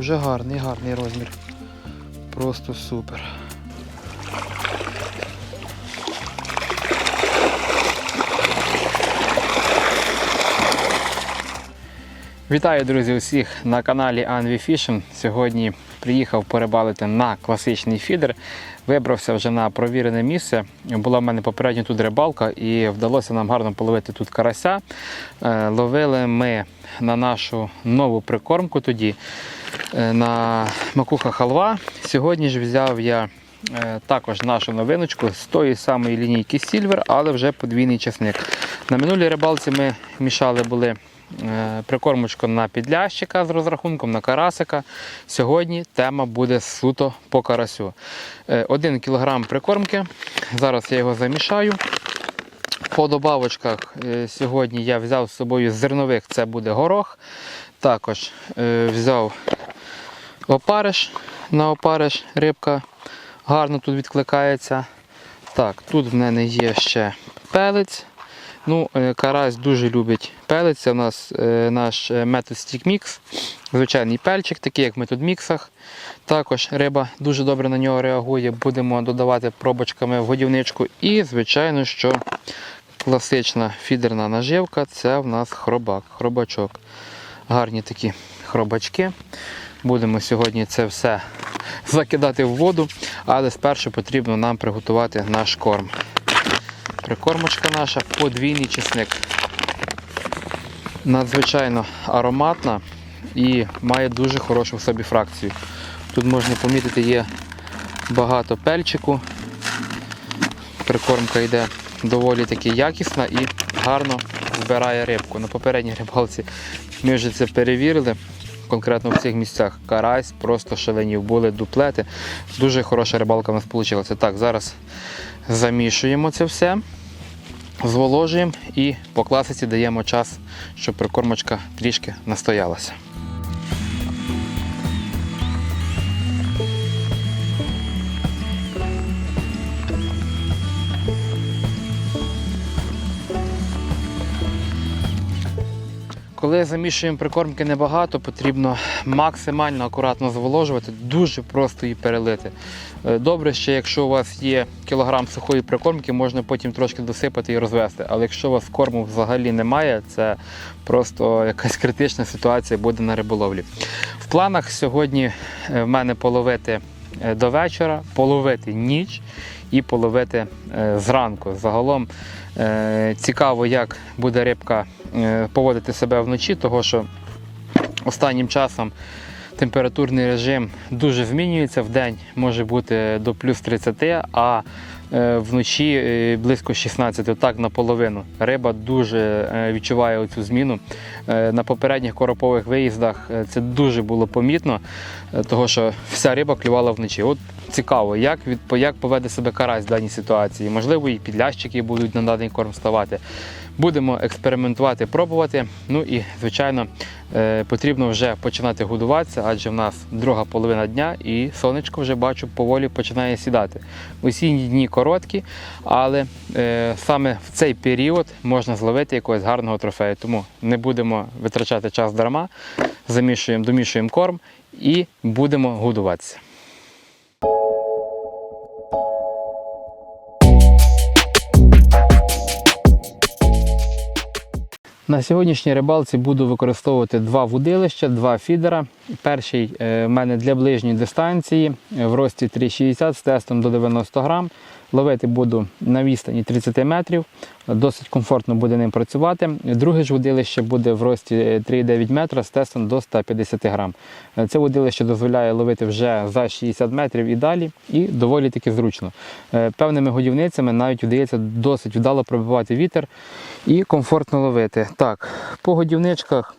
вже гарний, гарний розмір. Просто супер. Вітаю, друзі, усіх на каналі Anvi Fishing. Сьогодні приїхав порибалити на класичний фідер. Вибрався вже на провірене місце. Була в мене попередньо тут рибалка і вдалося нам гарно половити тут карася. Е, Ловили ми на нашу нову прикормку тоді на макуха халва. Сьогодні ж взяв я е, також нашу новиночку з тої самої лінійки Silver, але вже подвійний часник. На минулій рибалці ми мішали були е, прикормочку на підлящика з розрахунком на карасика. Сьогодні тема буде суто по карасю. Е, Один кілограм прикормки. Зараз я його замішаю. По добавочках е, сьогодні я взяв з собою зернових, це буде горох. Також е, взяв опариш. На опариш рибка гарно тут відкликається. Так, тут в мене є ще пелець. Ну, е, Карась дуже любить пелець. Це у нас е, наш е, метод Mix. Звичайний пельчик, такий як в метод міксах. Також риба дуже добре на нього реагує. Будемо додавати пробочками в годівничку. І, звичайно, що класична фідерна наживка це в нас хробак, хробачок. Гарні такі хробачки. Будемо сьогодні це все закидати в воду, але спершу потрібно нам приготувати наш корм. Прикормочка наша подвійний чесник. Надзвичайно ароматна і має дуже хорошу в собі фракцію. Тут можна помітити, є багато пельчику. Прикормка йде доволі таки якісна і гарно збирає рибку. На попередній рибалці ми вже це перевірили. Конкретно в цих місцях карась, просто шаленів були дуплети. Дуже хороша рибалка в нас вийшла. Так, зараз замішуємо це все, зволожуємо і по класиці даємо час, щоб прикормочка трішки настоялася. Коли замішуємо прикормки небагато, потрібно максимально акуратно зволожувати, дуже просто її перелити. Е, Добре, ще якщо у вас є кілограм сухої прикормки, можна потім трошки досипати і розвести. Але якщо у вас корму взагалі немає, це просто якась критична ситуація буде на риболовлі. В планах сьогодні е, в мене половити до вечора, половити ніч і половити е, зранку. Загалом е, цікаво, як буде рибка е, поводити себе вночі, того що останнім часом температурний режим дуже змінюється. В день може бути до плюс 30, а е, вночі е, близько 16, отак наполовину. Риба дуже е, відчуває цю зміну. Е, На попередніх коропових виїздах е, це дуже було помітно, тому що вся риба клювала вночі. От цікаво, як, від, як поведе себе карась в даній ситуації. Можливо, і підлящики будуть на даний корм ставати. Будемо експериментувати, пробувати. Ну і, звичайно, е, потрібно вже починати годуватися, адже в нас друга половина дня і сонечко вже бачу поволі починає сідати. Осінні дні короткі, але е, саме в цей період можна зловити якогось гарного трофею. Тому не будемо витрачати час дарма, замішуємо, домішуємо корм і будемо годуватися. На сьогоднішній рибалці буду використовувати два вудилища, два фідера. Перший е, в мене для ближньої дистанції е, в рості 3,60 з тестом до 90 грам. Ловити буду на відстані 30 метрів. Досить комфортно буде ним працювати. Друге ж водилище буде в рості е, 3,9 метра з тестом до 150 грам. Е, Це водилище дозволяє ловити вже за 60 метрів і далі, і доволі таки зручно. Е, Певними годівницями навіть вдається досить вдало пробивати вітер і комфортно ловити. Так, по годівничках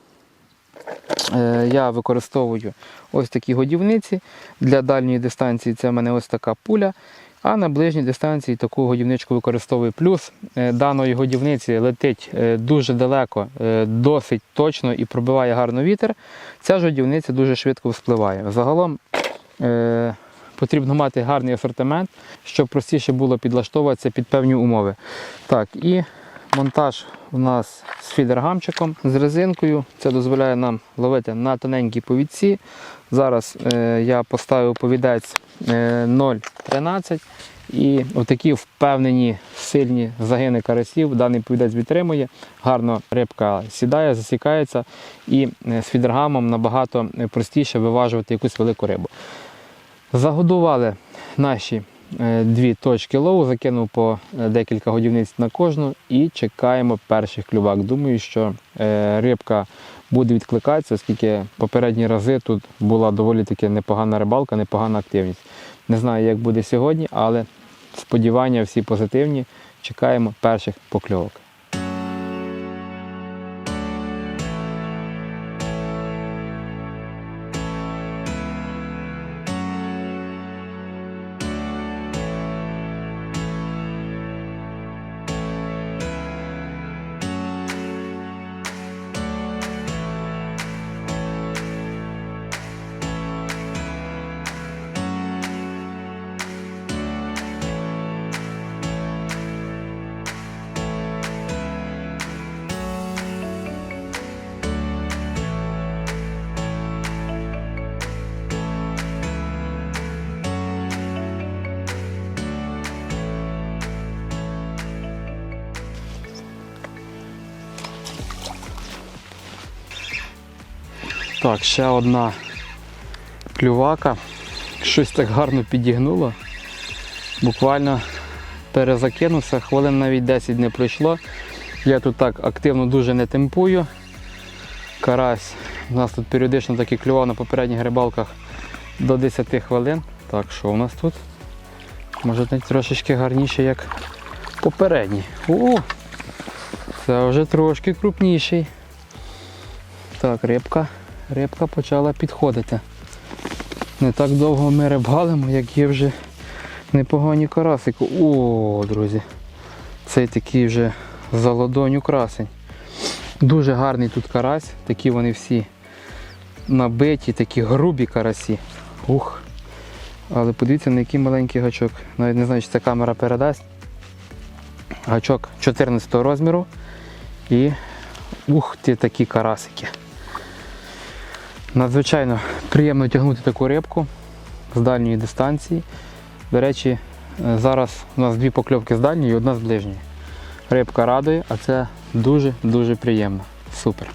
е, я використовую ось такі годівниці. Для дальньої дистанції це в мене ось така пуля. А на ближній дистанції таку годівничку використовую. Плюс е, даної годівниці летить е, дуже далеко, досить точно і пробиває гарно вітер. Ця ж годівниця дуже швидко вспливає. Загалом потрібно мати гарний асортимент, щоб простіше було підлаштовуватися під певні умови. Так, і монтаж у нас з фідергамчиком, з резинкою. Це дозволяє нам ловити на тоненькій повідці. Зараз е, я поставив повідець е, 0,13 і отакі впевнені сильні загини карасів даний повідець підтримує. Гарно рибка сідає, засікається і е, з фідергамом набагато е, простіше виважувати якусь велику рибу. Загодували наші е, дві точки лову, закинув по е, декілька годівниць на кожну і чекаємо перших клювак. Думаю, що е, рибка буде відкликатися, оскільки попередні рази тут була доволі таки непогана рибалка, непогана активність. Не знаю, як буде сьогодні, але сподівання всі позитивні. Чекаємо перших покльовок. Так, ще одна клювака. Щось так гарно підігнуло. Буквально перезакинувся, хвилин навіть 10 не пройшло. Я тут так активно дуже не темпую. Карась. У нас тут періодично таки клював на попередніх рибалках до 10 хвилин. Так, що у нас тут? Може навіть трошечки гарніше, як попередній. О! Це вже трошки крупніший. Так, рибка. Рибка почала підходити. Не так довго ми рибалимо, як є вже непогані карасики. О, друзі. Цей такий вже за ладоню красень. Дуже гарний тут карась, такі вони всі набиті, такі грубі карасі. Ух. Але подивіться, на який маленький гачок. Навіть не знаю, чи ця камера передасть. Гачок 14 розміру. І ух ти такі карасики. Надзвичайно приємно тягнути таку рибку з дальньої дистанції. До речі, е, зараз у нас дві покльовки з дальньої і одна з ближньої. Рибка радує, а це дуже-дуже приємно. Супер.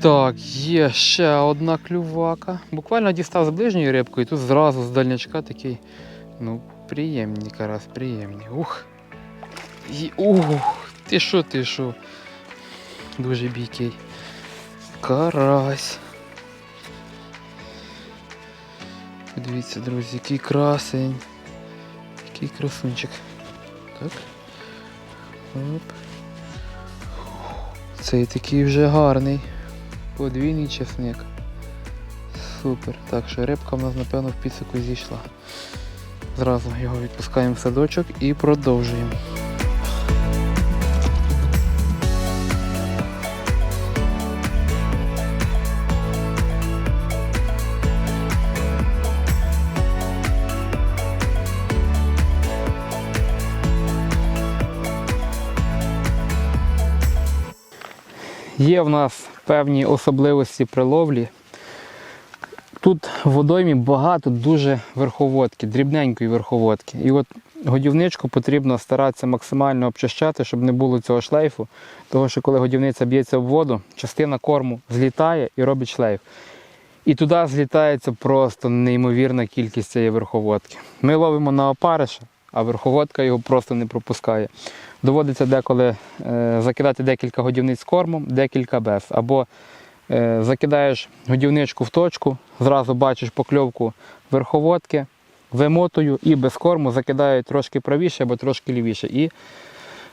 Так, є ще одна клювака. Буквально дістав з ближньої рибкою, і тут зразу з дальнячка такий, ну, приємний карась, приємний. Ух. І, ух, ти що, ти що? Дуже бійкий. Карась. Подивіться, друзі, який красень. Який красунчик. Так. Оп. Цей такий вже гарний. Подвійний чесник. Супер. Так що рибка в нас напевно в підсику зійшла. Зразу його відпускаємо в садочок і продовжуємо. Є в нас певні особливості при ловлі. Тут в водоймі багато дуже верховодки, дрібненької верховодки. І от годівничку потрібно старатися максимально обчищати, щоб не було цього шлейфу. Тому що коли годівниця б'ється в воду, частина корму злітає і робить шлейф. І туди злітається просто неймовірна кількість цієї верховодки. Ми ловимо на опариша, а верховодка його просто не пропускає. Доводиться деколи е, закидати декілька годівниць кормом, декілька без. Або е, закидаєш годівничку в точку, зразу бачиш покльовку верховодки, вимотую і без корму закидаю трошки правіше або трошки лівіше. І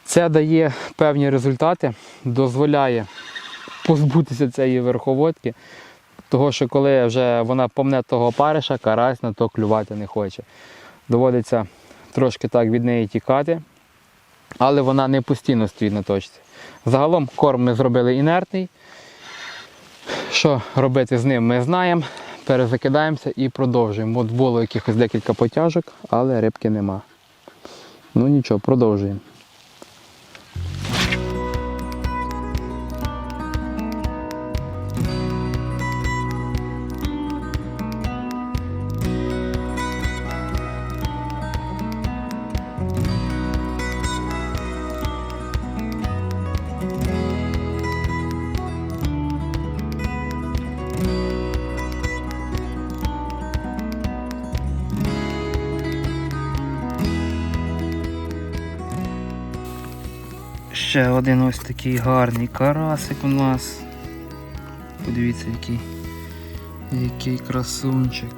це дає певні результати, дозволяє позбутися цієї верховодки. Того, що коли вже вона помне того опариша, карась на то клювати не хоче. Доводиться трошки так від неї тікати, але вона не постійно стоїть на точці. Загалом корм ми зробили інертний. Що робити з ним, ми знаємо. Перезакидаємося і продовжуємо. От було якихось декілька потяжок, але рибки нема. Ну нічого, продовжуємо. Один ось такий гарний карасик у нас. Подивіться, який, який красунчик.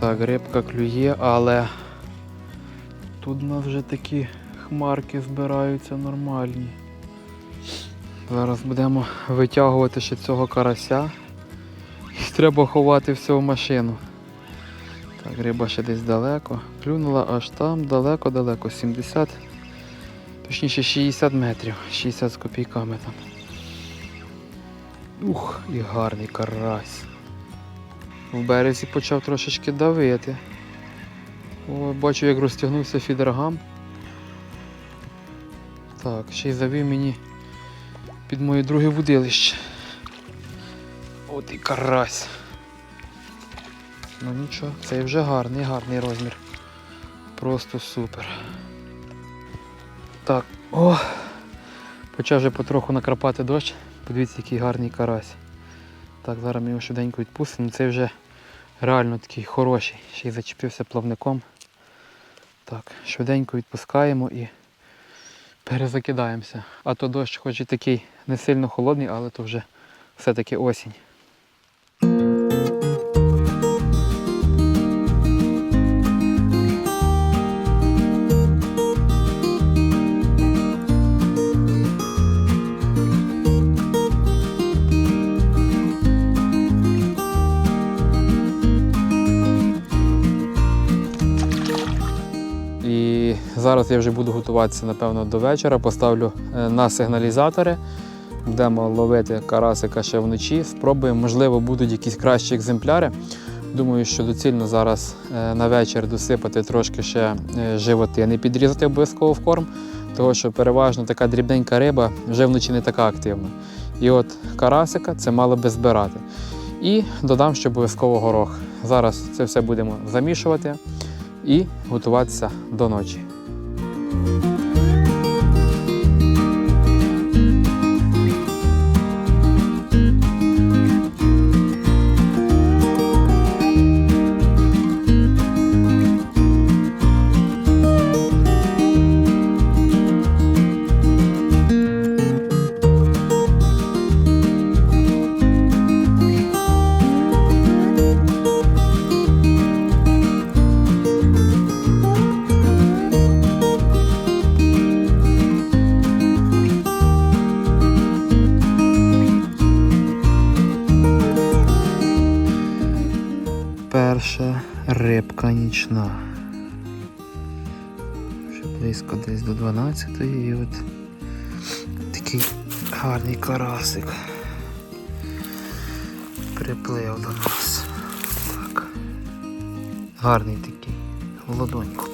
Так, рибка клює, але тут у нас вже такі хмарки збираються нормальні. Зараз будемо витягувати ще цього карася. І треба ховати все в машину. Так, риба ще десь далеко. Клюнула аж там, далеко-далеко, 70, точніше 60 метрів, 60 з копійками там. Ух, і гарний карась. В березі почав трошечки давити. О, бачу, як розтягнувся фідергам. Так, ще й завів мені під моє друге вудилище. От і карась. Ну нічого, цей вже гарний, гарний розмір. Просто супер. Так, о! Почав вже потроху накрапати дощ. Подивіться, який гарний карась. Так, зараз ми його швиденько відпустимо. Цей вже реально такий хороший. Ще й зачепився плавником. Так, швиденько відпускаємо і перезакидаємося. А то дощ хоч і такий не сильно холодний, але то вже все-таки осінь. Зараз я вже буду готуватися, напевно, до вечора. Поставлю е, на сигналізатори. Будемо ловити карасика ще вночі. Спробуємо, можливо, будуть якісь кращі екземпляри. Думаю, що доцільно зараз е, на вечір досипати трошки ще е, животини, підрізати обов'язково в корм, тому що переважно така дрібненька риба вже вночі не така активна. І от карасика це мало би збирати. І додам ще обов'язково горох. Зараз це все будемо замішувати і готуватися до ночі. Нічна. Вже близько десь до 12 і от такий гарний карасик приплив до нас. Так. Гарний такий, в ладоньку.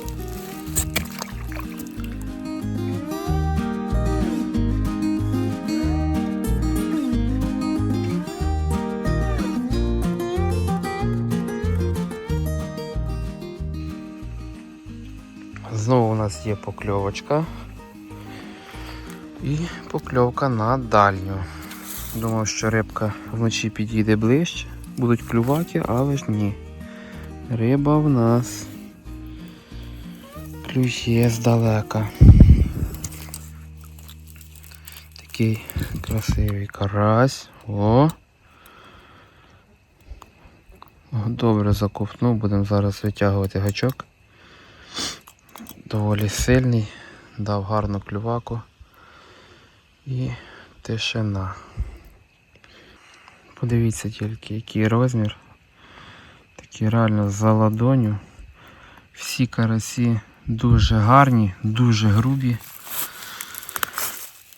Нас є покльовочка. І покльовка на дальню. Думав, що рибка вночі підійде ближче, будуть клювати, але ж ні. Риба в нас клює здалека. Такий красивий карась. О! Добре заковтнув, будемо зараз витягувати гачок. Доволі сильний, дав гарну клюваку і тишина. Подивіться тільки, який розмір. Такий реально за ладоню. Всі карасі дуже гарні, дуже грубі.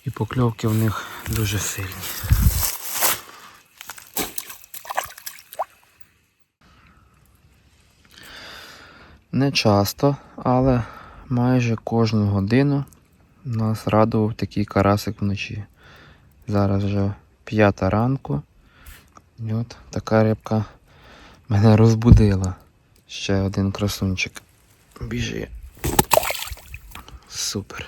І покльовки в них дуже сильні. Не часто, але майже кожну годину нас радував такий карасик вночі. Зараз вже п'ята ранку. І от така рибка мене розбудила. Ще один красунчик. Біжи. Супер.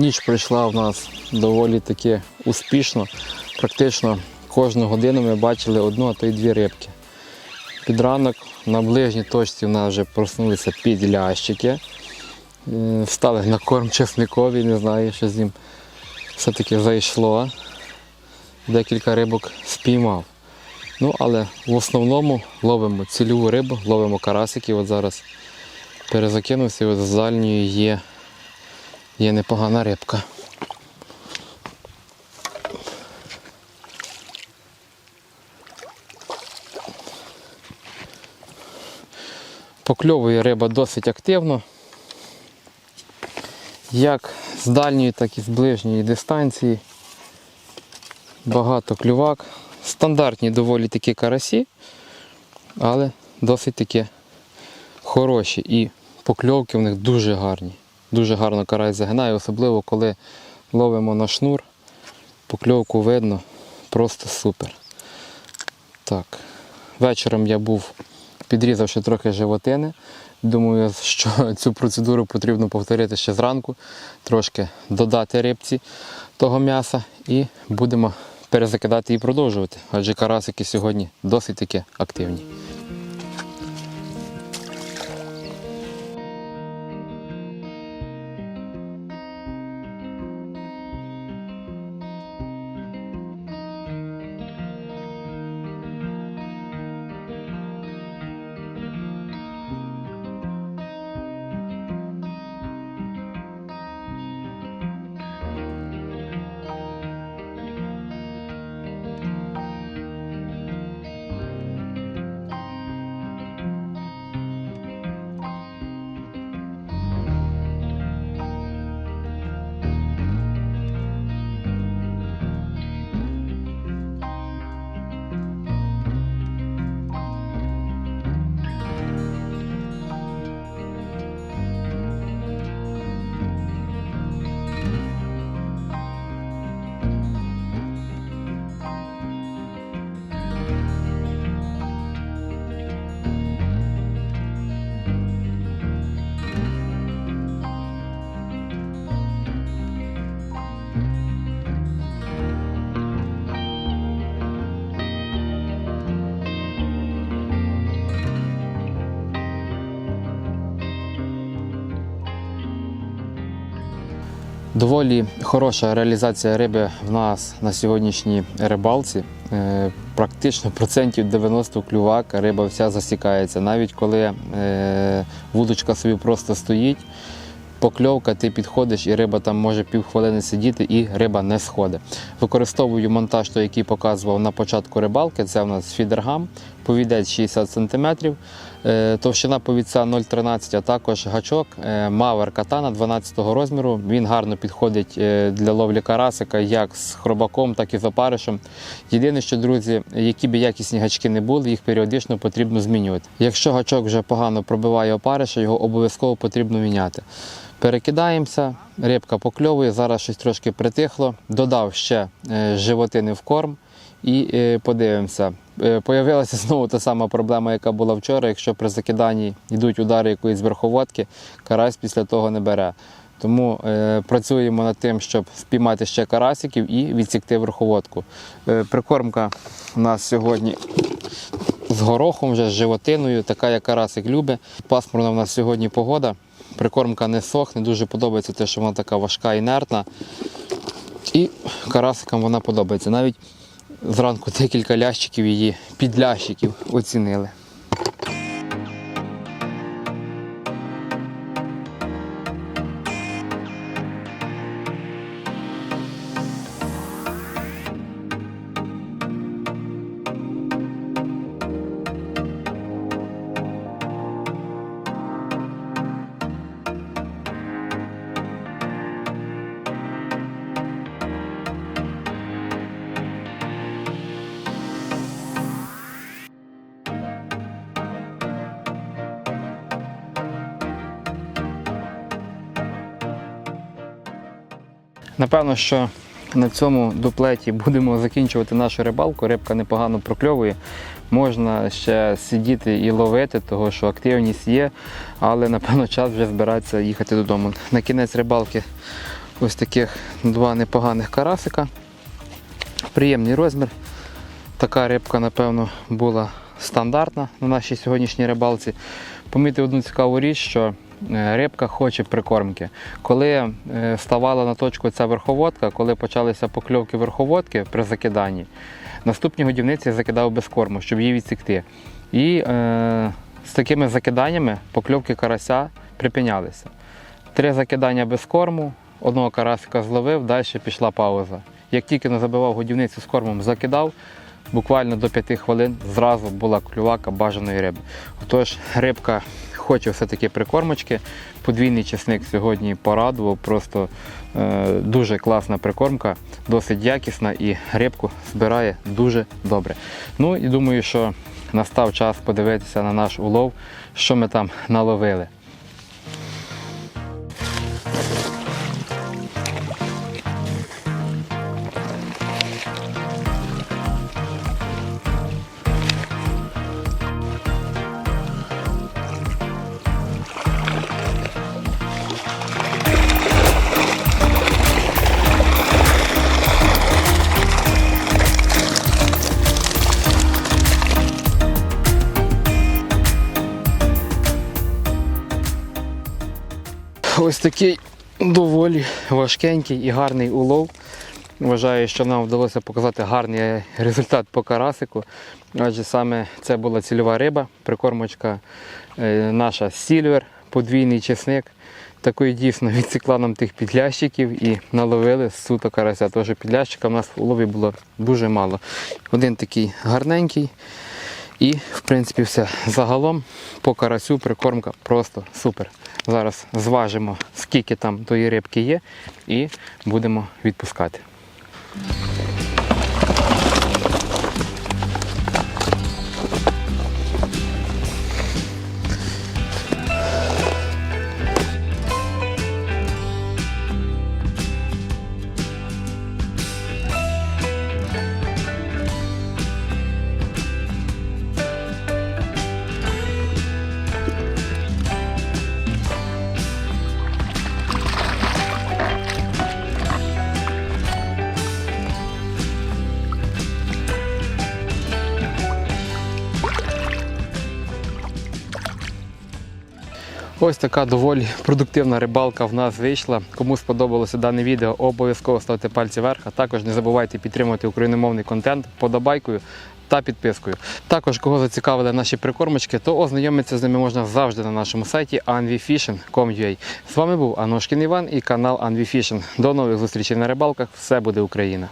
Ніч пройшла в нас доволі таки успішно. Практично кожну годину ми бачили одну, а то й дві рибки. Під ранок на ближній точці в нас вже проснулися підлящики. Е, Встали на корм чесниковий, не знаю, що з ним все-таки зайшло. Декілька рибок спіймав. Ну, але в основному ловимо цільову рибу, ловимо карасиків. От зараз перезакинувся, от з дальньої є Є непогана рибка. Покльовує риба досить активно. Як з дальньої, так і з ближньої дистанції. Багато клювак. Стандартні доволі такі карасі, але досить таки хороші. І покльовки в них дуже гарні. Дуже гарно карась загинає, особливо коли ловимо на шнур. Покльовку видно, просто супер. Так. Вечором я був підрізавши трохи животини. Думаю, що цю процедуру потрібно повторити ще зранку, трошки додати рибці того м'яса і будемо перезакидати і продовжувати. Адже карасики сьогодні досить таки активні. Доволі хороша реалізація риби в нас на сьогоднішній рибалці. Е, Практично процентів 90 клювак, риба вся засікається. Навіть коли е, вудочка собі просто стоїть, покльовка, ти підходиш і риба там може півхвилини сидіти і риба не сходить. Використовую монтаж, той, який показував на початку рибалки. Це в нас фідергам, повідець 60 см, товщина повідця 0,13, а також гачок е, Мавер Катана 12 розміру. Він гарно підходить е, для ловлі карасика як з хробаком, так і з опаришем. Єдине, що, друзі, які б якісні гачки не були, їх періодично потрібно змінювати. Якщо гачок вже погано пробиває опариша, його обов'язково потрібно міняти. Перекидаємося, рибка покльовує, зараз щось трошки притихло. Додав ще е, животини в корм і е, подивимося. Е, Появилася знову та сама проблема, яка була вчора. Якщо при закиданні йдуть удари якоїсь верховодки, карась після того не бере. Тому е, працюємо над тим, щоб спіймати ще карасиків і відсікти верховодку. Е, прикормка у нас сьогодні з горохом, вже з животиною, така як карасик любить. Пасмурна в нас сьогодні погода. Прикормка не сохне, дуже подобається те, що вона така важка, інертна. І карасикам вона подобається. Навіть зранку декілька лящиків її підлящиків оцінили. Напевно, що на цьому дуплеті будемо закінчувати нашу рибалку. Рибка непогано прокльовує. Можна ще сидіти і ловити, тому що активність є, але напевно час вже збиратися їхати додому. На кінець рибалки ось таких два непоганих карасика. Приємний розмір. Така рибка, напевно, була стандартна на нашій сьогоднішній рибалці. Помітив одну цікаву річ, що рибка хоче прикормки. Коли е, ставала на точку ця верховодка, коли почалися покльовки верховодки при закиданні, наступні годівниці закидав без корму, щоб її відсікти. І е, з такими закиданнями покльовки карася припинялися. Три закидання без корму, одного карасика зловив, далі пішла пауза. Як тільки не забивав годівницю з кормом, закидав, буквально до 5 хвилин зразу була клювака бажаної риби. Отож, рибка хоче все-таки прикормочки. Подвійний чесник сьогодні порадував, просто е, дуже класна прикормка, досить якісна і рибку збирає дуже добре. Ну і думаю, що настав час подивитися на наш улов, що ми там наловили. Такий доволі важкенький і гарний улов. Вважаю, що нам вдалося показати гарний результат по карасику. Адже саме це була цільова риба, прикормочка е, наша сільвер, подвійний чесник. Такої дійсно відсікла нам тих підлящиків і наловили суто карася. Тож підлящика в нас в улові було дуже мало. Один такий гарненький. І, в принципі, все. Загалом по карасю прикормка просто супер. Зараз зважимо, скільки там тої рибки є, і будемо відпускати. Ось така доволі продуктивна рибалка в нас вийшла. Кому сподобалося дане відео, обов'язково ставте пальці вверх, а також не забувайте підтримувати україномовний контент подобайкою та підпискою. Також, кого зацікавили наші прикормочки, то ознайомитися з ними можна завжди на нашому сайті anvifishing.com.ua. З вами був Аношкін Іван і канал Anvifishing. До нових зустрічей на рибалках. Все буде Україна!